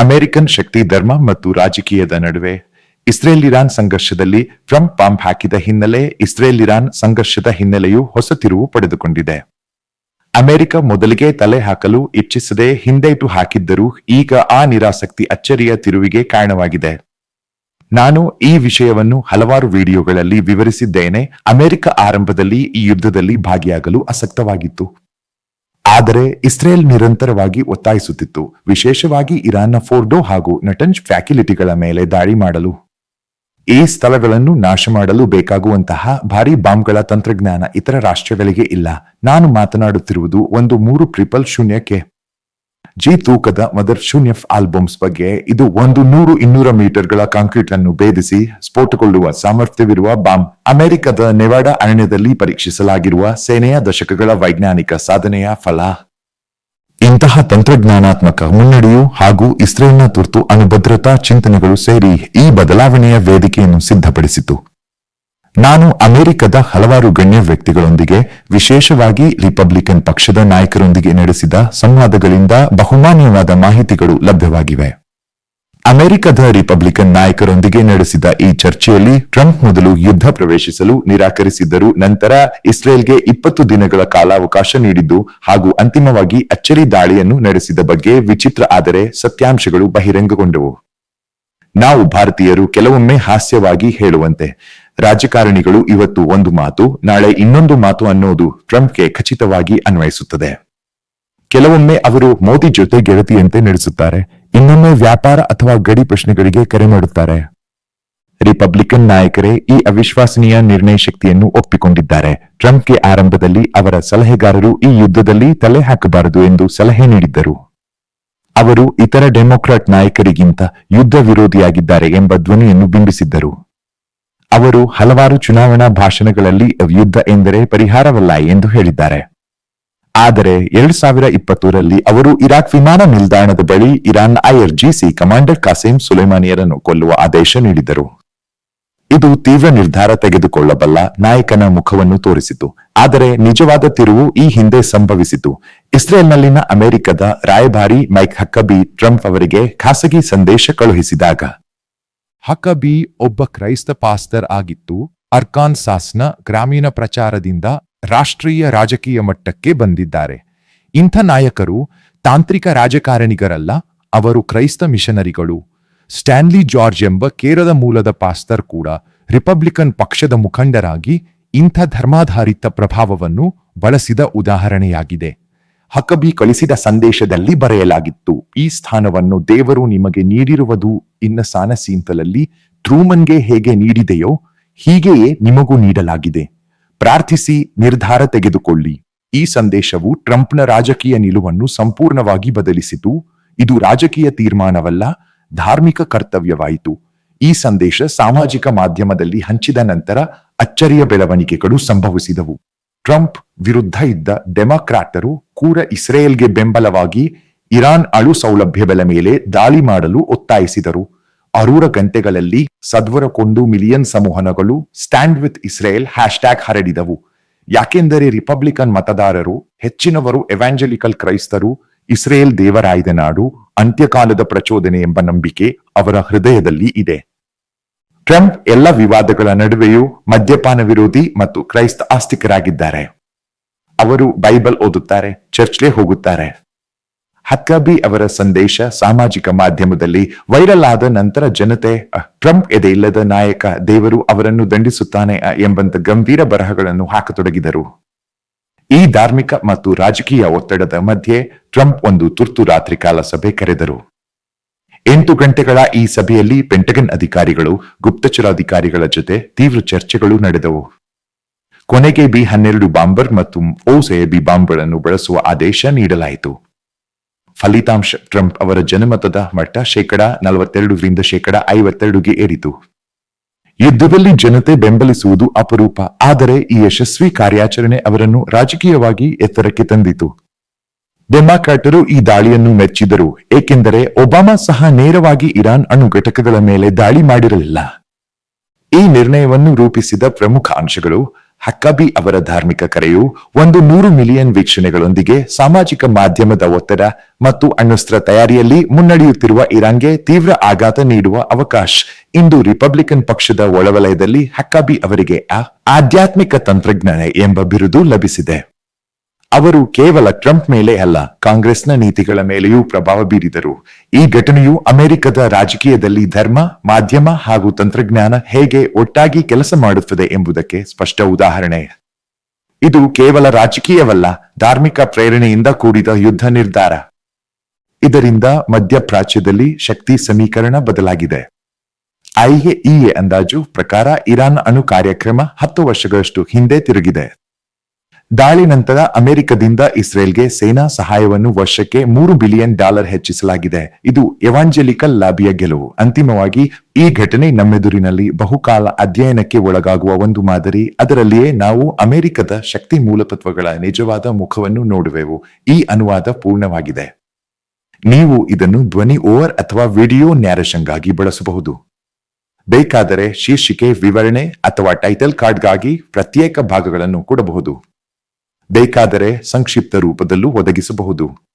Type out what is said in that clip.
American ಶಕ್ತಿ ಧರ್ಮ ಮತ್ತು ರಾಜಕೀಯದ ನಡುವೆ ಇಸ್ರೇಲ್ ಇರಾನ್ ಸಂಘರ್ಷದಲ್ಲಿ ಟ್ರಂಪ್ ಬಾಂಬ್ ಹಾಕಿದ ಹಿನ್ನೆಲೆ ಇಸ್ರೇಲ್ ಇರಾನ್ ಸಂಘರ್ಷದ ಹಿನ್ನೆಲೆಯು ಹೊಸ ತಿರುವು ಪಡೆದುಕೊಂಡಿದೆ. ಅಮೆರಿಕ ಮೊದಲಿಗೆ ತಲೆ ಹಾಕಲು ಇಚ್ಛಿಸದೆ ಹಿಂದೇಟು ಹಾಕಿದ್ದರೂ ಈಗ ಆ ನಿರಾಸಕ್ತಿ ಅಚ್ಚರಿಯ ತಿರುವಿಗೆ ಕಾರಣವಾಗಿದೆ. ನಾನು ಈ ವಿಷಯವನ್ನು ಹಲವಾರು ವಿಡಿಯೋಗಳಲ್ಲಿ ವಿವರಿಸಿದ್ದೇನೆ. ಅಮೆರಿಕ ಆರಂಭದಲ್ಲಿ ಈ ಯುದ್ಧದಲ್ಲಿ ಭಾಗಿಯಾಗಲು ಆಸಕ್ತವಾಗಿತ್ತು. ಆದರೆ ಇಸ್ರೇಲ್ ನಿರಂತರವಾಗಿ ಒತ್ತಾಯಿಸುತ್ತಿತ್ತು. ವಿಶೇಷವಾಗಿ ಇರಾನ್ನ ಫೋರ್ಡೋ ಹಾಗೂ ನಟನ್ಜ್ ಫ್ಯಾಕಿಲಿಟಿಗಳ ಮೇಲೆ ದಾಳಿ ಮಾಡಲು. ಈ ಸ್ಥಳಗಳನ್ನು ನಾಶ ಮಾಡಲು ಬೇಕಾಗುವಂತಹ ಭಾರಿ ಬಾಂಬ್ಗಳ ತಂತ್ರಜ್ಞಾನ ಇತರ ರಾಷ್ಟ್ರಗಳಿಗೆ ಇಲ್ಲ. ನಾನು ಮಾತನಾಡುತ್ತಿರುವುದು ಒಂದು ಮೂರು ಟ್ರಿಪಲ್ ಶೂನ್ಯಕ್ಕೆ. ಜಿ ತೂಕದ ಮದರ್ ಶೂನ್ಯಫ್ ಆಲ್ಬಮ್ಸ್ ಬಗ್ಗೆ ಇದು ಒಂದು ನೂರು ಇನ್ನೂರ ಮೀಟರ್ಗಳ ಕಾಂಕ್ರೀಟ್ ಅನ್ನು ಭೇದಿಸಿ ಸ್ಫೋಟಗೊಳ್ಳುವ ಸಾಮರ್ಥ್ಯವಿರುವ ಬಾಂಬ್ ಅಮೆರಿಕದ ನೆವಾಡಾ ಅರಣ್ಯದಲ್ಲಿ ಪರೀಕ್ಷಿಸಲಾಗಿರುವ ಸೇನೆಯ ದಶಕಗಳ ವೈಜ್ಞಾನಿಕ ಸಾಧನೆಯ ಫಲ. ಇಂತಹ ತಂತ್ರಜ್ಞಾನಾತ್ಮಕ ಮುನ್ನಡೆಯು ಹಾಗೂ ಇಸ್ರೇಲ್ನ ತುರ್ತು ಅನುಭದ್ರತಾ ಚಿಂತನೆಗಳು ಸೇರಿ ಈ ಬದಲಾವಣೆಯ ವೇದಿಕೆಯನ್ನು ಸಿದ್ಧಪಡಿಸಿತು. ನಾನು ಅಮೆರಿಕದ ಹಲವಾರು ಗಣ್ಯ ವ್ಯಕ್ತಿಗಳೊಂದಿಗೆ ವಿಶೇಷವಾಗಿ ರಿಪಬ್ಲಿಕನ್ ಪಕ್ಷದ ನಾಯಕರೊಂದಿಗೆ ನಡೆಸಿದ ಸಂವಾದಗಳಿಂದ ಬಹುಮಾನ್ಯವಾದ ಮಾಹಿತಿಗಳು ಲಭ್ಯವಾಗಿವೆ. ಅಮೆರಿಕದ ರಿಪಬ್ಲಿಕನ್ ನಾಯಕರೊಂದಿಗೆ ನಡೆಸಿದ ಈ ಚರ್ಚೆಯಲ್ಲಿ ಟ್ರಂಪ್ ಮೊದಲು ಯುದ್ಧ ಪ್ರವೇಶಿಸಲು ನಿರಾಕರಿಸಿದ್ದರು, ನಂತರ ಇಸ್ರೇಲ್ಗೆ ಇಪ್ಪತ್ತು ದಿನಗಳ ಕಾಲಾವಕಾಶ ನೀಡಿದ್ದು ಹಾಗೂ ಅಂತಿಮವಾಗಿ ಅಚ್ಚರಿ ದಾಳಿಯನ್ನು ನಡೆಸಿದ ಬಗ್ಗೆ ವಿಚಿತ್ರ ಆದರೆ ಸತ್ಯಾಂಶಗಳು ಬಹಿರಂಗಗೊಂಡವು. ನಾವು ಭಾರತೀಯರು ಕೆಲವೊಮ್ಮೆ ಹಾಸ್ಯವಾಗಿ ಹೇಳುವಂತೆ ರಾಜಕಾರಣಿಗಳು ಇವತ್ತು ಒಂದು ಮಾತು, ನಾಳೆ ಇನ್ನೊಂದು ಮಾತು ಅನ್ನೋದು ಟ್ರಂಪ್ಗೆ ಖಚಿತವಾಗಿ ಅನ್ವಯಿಸುತ್ತದೆ. ಕೆಲವೊಮ್ಮೆ ಅವರು ಮೋದಿ ಜೊತೆ ಗೆಳತಿಯಂತೆ ನಡೆಸುತ್ತಾರೆ, ಇನ್ನೊಮ್ಮೆ ವ್ಯಾಪಾರ ಅಥವಾ ಗಡಿ ಪ್ರಶ್ನೆಗಳಿಗೆ ಕರೆ ಮಾಡುತ್ತಾರೆ. ರಿಪಬ್ಲಿಕನ್ ನಾಯಕರೇ, ಈ ಅವಿಶ್ವಾಸನೀಯ ನಿರ್ಣಯ ಶಕ್ತಿಯನ್ನು ಒಪ್ಪಿಕೊಂಡಿದ್ದಾರೆ. ಟ್ರಂಪ್ಗೆ ಆರಂಭದಲ್ಲಿ ಅವರ ಸಲಹೆಗಾರರು ಈ ಯುದ್ಧದಲ್ಲಿ ತಲೆ ಹಾಕಬಾರದು ಎಂದು ಸಲಹೆ ನೀಡಿದ್ದರು. ಅವರು ಇತರ ಡೆಮೊಕ್ರಾಟ್ ನಾಯಕರಿಗಿಂತ ಯುದ್ಧ ವಿರೋಧಿಯಾಗಿದ್ದಾರೆ ಎಂಬ ಧ್ವನಿಯನ್ನು ಬಿಂಬಿಸಿದ್ದರು. ಅವರು ಹಲವಾರು ಚುನಾವಣಾ ಭಾಷಣಗಳಲ್ಲಿ ಯುದ್ಧ ಎಂದರೆ ಪರಿಹಾರವಲ್ಲ ಎಂದು ಹೇಳಿದ್ದಾರೆ. ಆದರೆ ಎರಡು ಸಾವಿರ ಇಪ್ಪತ್ತೂರಲ್ಲಿ ಅವರು ಇರಾಕ್ ವಿಮಾನ ನಿಲ್ದಾಣದ ಬಳಿ ಇರಾನ್ ಐಆರ್ಜಿಸಿ ಕಮಾಂಡರ್ ಕಾಸಿಂ ಸುಲೈಮಾನಿಯರನ್ನು ಕೊಲ್ಲುವ ಆದೇಶ ನೀಡಿದರು. ಇದು ತೀವ್ರ ನಿರ್ಧಾರ ತೆಗೆದುಕೊಳ್ಳಬಲ್ಲ ನಾಯಕನ ಮುಖವನ್ನು ತೋರಿಸಿತು. ಆದರೆ ನಿಜವಾದ ತಿರುವು ಈ ಹಿಂದೆ ಸಂಭವಿಸಿತು. ಇಸ್ರೇಲ್ನಲ್ಲಿನ ಅಮೆರಿಕದ ರಾಯಭಾರಿ ಮೈಕ್ ಹಕ್ಕಬಿ ಟ್ರಂಪ್ ಅವರಿಗೆ ಖಾಸಗಿ ಸಂದೇಶ ಕಳುಹಿಸಿದಾಗ ಹಕಬಿ ಒಬ್ಬ ಕ್ರೈಸ್ತ ಪಾಸ್ತರ್ ಆಗಿತ್ತು. ಅರ್ಕಾನ್ಸಾಸ್ನ ಗ್ರಾಮೀಣ ಪ್ರಚಾರದಿಂದ ರಾಷ್ಟ್ರೀಯ ರಾಜಕೀಯ ಮಟ್ಟಕ್ಕೆ ಬಂದಿದ್ದಾರೆ. ಇಂಥ ನಾಯಕರು ತಾಂತ್ರಿಕ ರಾಜಕಾರಣಿಗರಲ್ಲ, ಅವರು ಕ್ರೈಸ್ತ ಮಿಷನರಿಗಳು. ಸ್ಟ್ಯಾನ್ಲಿ ಜಾರ್ಜ್ ಎಂಬ ಕೇರಳ ಮೂಲದ ಪಾಸ್ತರ್ ಕೂಡ ರಿಪಬ್ಲಿಕನ್ ಪಕ್ಷದ ಮುಖಂಡರಾಗಿ ಇಂಥ ಧರ್ಮಾಧಾರಿತ ಪ್ರಭಾವವನ್ನು ಬಳಸಿದ ಉದಾಹರಣೆಯಾಗಿದೆ. ಹಕಬಿ ಕಳಿಸಿದ ಸಂದೇಶದಲ್ಲಿ ಬರೆಯಲಾಗಿತ್ತು, ಈ ಸ್ಥಾನವನ್ನು ದೇವರು ನಿಮಗೆ ನೀಡಿರುವುದು ಇನ್ನ ಸಾನಸೀಂತಲಲ್ಲಿ ಟ್ರೂಮನ್ಗೆ ಹೇಗೆ ನೀಡಿದೆಯೋ ಹೀಗೆಯೇ ನಿಮಗೂ ನೀಡಲಾಗಿದೆ. ಪ್ರಾರ್ಥಿಸಿ ನಿರ್ಧಾರ ತೆಗೆದುಕೊಳ್ಳಿ. ಈ ಸಂದೇಶವು ಟ್ರಂಪ್ನ ರಾಜಕೀಯ ನಿಲುವನ್ನು ಸಂಪೂರ್ಣವಾಗಿ ಬದಲಿಸಿತು. ಇದು ರಾಜಕೀಯ ತೀರ್ಮಾನವಲ್ಲ, ಧಾರ್ಮಿಕ ಕರ್ತವ್ಯವಾಯಿತು. ಈ ಸಂದೇಶ ಸಾಮಾಜಿಕ ಮಾಧ್ಯಮದಲ್ಲಿ ಹಂಚಿದ ನಂತರ ಅಚ್ಚರಿಯ ಬೆಳವಣಿಗೆಗಳು ಸಂಭವಿಸಿದವು. ಟ್ರಂಪ್ ವಿರುದ್ಧ ಇದ್ದ ಡೆಮಾಕ್ರಾಟರು ಕೂರ ಇಸ್ರೇಲ್ಗೆ ಬೆಂಬಲವಾಗಿ ಇರಾನ್ ಸೌಲಭ್ಯ ಸೌಲಭ್ಯಗಳ ಮೇಲೆ ದಾಳಿ ಮಾಡಲು ಒತ್ತಾಯಿಸಿದರು. ಅರೂರ ಗಂಟೆಗಳಲ್ಲಿ ಸದ್ವರಕ್ಕೊಂದು ಮಿಲಿಯನ್ ಸಂವಹನಗಳು ಸ್ಟ್ಯಾಂಡ್ ವಿತ್ ಇಸ್ರೇಲ್ ಹ್ಯಾಶ್ಟ್ಯಾಗ್ ಹರಡಿದವು. ಯಾಕೆಂದರೆ ರಿಪಬ್ಲಿಕನ್ ಮತದಾರರು, ಹೆಚ್ಚಿನವರು ಎವಾಂಜಲಿಕಲ್ ಕ್ರೈಸ್ತರು, ಇಸ್ರೇಲ್ ದೇವರಾಯ್ದ ನಾಡು ಅಂತ್ಯಕಾಲದ ಪ್ರಚೋದನೆ ಎಂಬ ನಂಬಿಕೆ ಅವರ ಹೃದಯದಲ್ಲಿ ಇದೆ. ಟ್ರಂಪ್ ಎಲ್ಲ ವಿವಾದಗಳ ನಡುವೆಯೂ ಮದ್ಯಪಾನ ವಿರೋಧಿ ಮತ್ತು ಕ್ರೈಸ್ತ ಆಸ್ತಿಕರಾಗಿದ್ದಾರೆ. ಅವರು ಬೈಬಲ್ ಓದುತ್ತಾರೆ, ಚರ್ಚ್ಗೆ ಹೋಗುತ್ತಾರೆ. ಹಕ್ಕಬಿ ಅವರ ಸಂದೇಶ ಸಾಮಾಜಿಕ ಮಾಧ್ಯಮದಲ್ಲಿ ವೈರಲ್ ಆದ ನಂತರ ಜನತೆ ಟ್ರಂಪ್ ಎದೆಯಿಲ್ಲದ ನಾಯಕ, ದೇವರು ಅವರನ್ನು ದಂಡಿಸುತ್ತಾನೆ ಎಂಬಂತ ಗಂಭೀರ ಬರಹಗಳನ್ನು ಹಾಕತೊಡಗಿದರು. ಈ ಧಾರ್ಮಿಕ ಮತ್ತು ರಾಜಕೀಯ ಒತ್ತಡದ ಮಧ್ಯೆ ಟ್ರಂಪ್ ಒಂದು ತುರ್ತು ರಾತ್ರಿಕಾಲ ಸಭೆ ಕರೆದರು. ಎಂಟು ಗಂಟೆಗಳ ಈ ಸಭೆಯಲ್ಲಿ ಪೆಂಟಗನ್ ಅಧಿಕಾರಿಗಳು ಗುಪ್ತಚರ ಅಧಿಕಾರಿಗಳ ಜೊತೆ ತೀವ್ರ ಚರ್ಚೆಗಳು ನಡೆದವು. ಕೊನೆಗೆ ಬಿ ಹನ್ನೆರಡು ಬಾಂಬರ್ ಮತ್ತು ಓಸೆ ಬಿ ಬಾಂಬ್ಗಳನ್ನು ಬಳಸುವ ಆದೇಶ ನೀಡಲಾಯಿತು. ಫಲಿತಾಂಶ, ಟ್ರಂಪ್ ಅವರ ಜನಮತದ ಮಟ್ಟ ಶೇಕಡ ನಲವತ್ತೆರಡರಿಂದ ಶೇಕಡ ಐವತ್ತೆರಡುಗೆ ಏರಿತು. ಯುದ್ಧದಲ್ಲಿ ಜನತೆ ಬೆಂಬಲಿಸುವುದು ಅಪರೂಪ, ಆದರೆ ಈ ಯಶಸ್ವಿ ಕಾರ್ಯಾಚರಣೆ ಅವರನ್ನು ರಾಜಕೀಯವಾಗಿ ಎತ್ತರಕ್ಕೆ ತಂದಿತು. ಡೆಮಾಕ್ರಾಟರು ಈ ದಾಳಿಯನ್ನು ಮೆಚ್ಚಿದರು, ಏಕೆಂದರೆ ಒಬಾಮಾ ಸಹ ನೇರವಾಗಿ ಇರಾನ್ ಅಣು ಘಟಕಗಳ ಮೇಲೆ ದಾಳಿ ಮಾಡಿರಲಿಲ್ಲ. ಈ ನಿರ್ಣಯವನ್ನು ರೂಪಿಸಿದ ಪ್ರಮುಖ ಅಂಶಗಳು ಹಕ್ಕಬಿ ಅವರ ಧಾರ್ಮಿಕ ಕರೆಯು ಒಂದು ನೂರು ಮಿಲಿಯನ್ ವೀಕ್ಷಣೆಗಳೊಂದಿಗೆ ಸಾಮಾಜಿಕ ಮಾಧ್ಯಮದ ಒತ್ತಡ ಮತ್ತು ಅಣ್ವಸ್ತ್ರ ತಯಾರಿಯಲ್ಲಿ ಮುನ್ನಡೆಯುತ್ತಿರುವ ಇರಾನ್ಗೆ ತೀವ್ರ ಆಘಾತ ನೀಡುವ ಅವಕಾಶ ಇಂದು ರಿಪಬ್ಲಿಕನ್ ಪಕ್ಷದ ಒಳವಲಯದಲ್ಲಿ ಹಕ್ಕಬಿ ಅವರಿಗೆ ಆಧ್ಯಾತ್ಮಿಕ ತಂತ್ರಜ್ಞಾನ ಎಂಬ ಬಿರುದು ಲಭಿಸಿದೆ. ಅವರು ಕೇವಲ ಟ್ರಂಪ್ ಮೇಲೆ ಅಲ್ಲ, ಕಾಂಗ್ರೆಸ್ನ ನೀತಿಗಳ ಮೇಲೆಯೂ ಪ್ರಭಾವ ಬೀರಿದರು. ಈ ಘಟನೆಯು ಅಮೆರಿಕದ ರಾಜಕೀಯದಲ್ಲಿ ಧರ್ಮ, ಮಾಧ್ಯಮ ಹಾಗೂ ತಂತ್ರಜ್ಞಾನ ಹೇಗೆ ಒಟ್ಟಾಗಿ ಕೆಲಸ ಮಾಡುತ್ತದೆ ಎಂಬುದಕ್ಕೆ ಸ್ಪಷ್ಟ ಉದಾಹರಣೆ. ಇದು ಕೇವಲ ರಾಜಕೀಯವಲ್ಲ, ಧಾರ್ಮಿಕ ಪ್ರೇರಣೆಯಿಂದ ಕೂಡಿದ ಯುದ್ಧ ನಿರ್ಧಾರ. ಇದರಿಂದ ಮಧ್ಯಪ್ರಾಚ್ಯದಲ್ಲಿ ಶಕ್ತಿ ಸಮೀಕರಣ ಬದಲಾಗಿದೆ. ಐಎಇಎ ಅಂದಾಜು ಪ್ರಕಾರ ಇರಾನ್ ಅಣು ಕಾರ್ಯಕ್ರಮ ಹತ್ತು ವರ್ಷಗಳಷ್ಟು ಹಿಂದೆ ತಿರುಗಿದೆ. ದಾಳಿ ನಂತರ ಅಮೆರಿಕದಿಂದ ಇಸ್ರೇಲ್ಗೆ ಸೇನಾ ಸಹಾಯವನ್ನು ವರ್ಷಕ್ಕೆ ಮೂರು ಬಿಲಿಯನ್ ಡಾಲರ್ ಹೆಚ್ಚಿಸಲಾಗಿದೆ. ಇದು ಎವಾಂಜಲಿಕಲ್ ಲಾಬಿಯ ಗೆಲುವು. ಅಂತಿಮವಾಗಿ, ಈ ಘಟನೆ ನಮ್ಮೆದುರಿನಲ್ಲಿ ಬಹುಕಾಲ ಅಧ್ಯಯನಕ್ಕೆ ಒಳಗಾಗುವ ಒಂದು ಮಾದರಿ. ಅದರಲ್ಲಿಯೇ ನಾವು ಅಮೆರಿಕದ ಶಕ್ತಿ ಮೂಲತತ್ವಗಳ ನಿಜವಾದ ಮುಖವನ್ನು ನೋಡುವೆವು. ಈ ಅನುವಾದ ಪೂರ್ಣವಾಗಿದೆ. ನೀವು ಇದನ್ನು ಧ್ವನಿ ಓವರ್ ಅಥವಾ ವಿಡಿಯೋ ನ್ಯಾರೇಷನ್ಗಾಗಿ ಬಳಸಬಹುದು. ಬೇಕಾದರೆ ಶೀರ್ಷಿಕೆ, ವಿವರಣೆ ಅಥವಾ ಟೈಟಲ್ ಕಾರ್ಡ್ಗಾಗಿ ಪ್ರತ್ಯೇಕ ಭಾಗಗಳನ್ನು ಕೊಡಬಹುದು. ಬೇಕಾದರೆ ಸಂಕ್ಷಿಪ್ತ ರೂಪದಲ್ಲೂ ಒದಗಿಸಬಹುದು.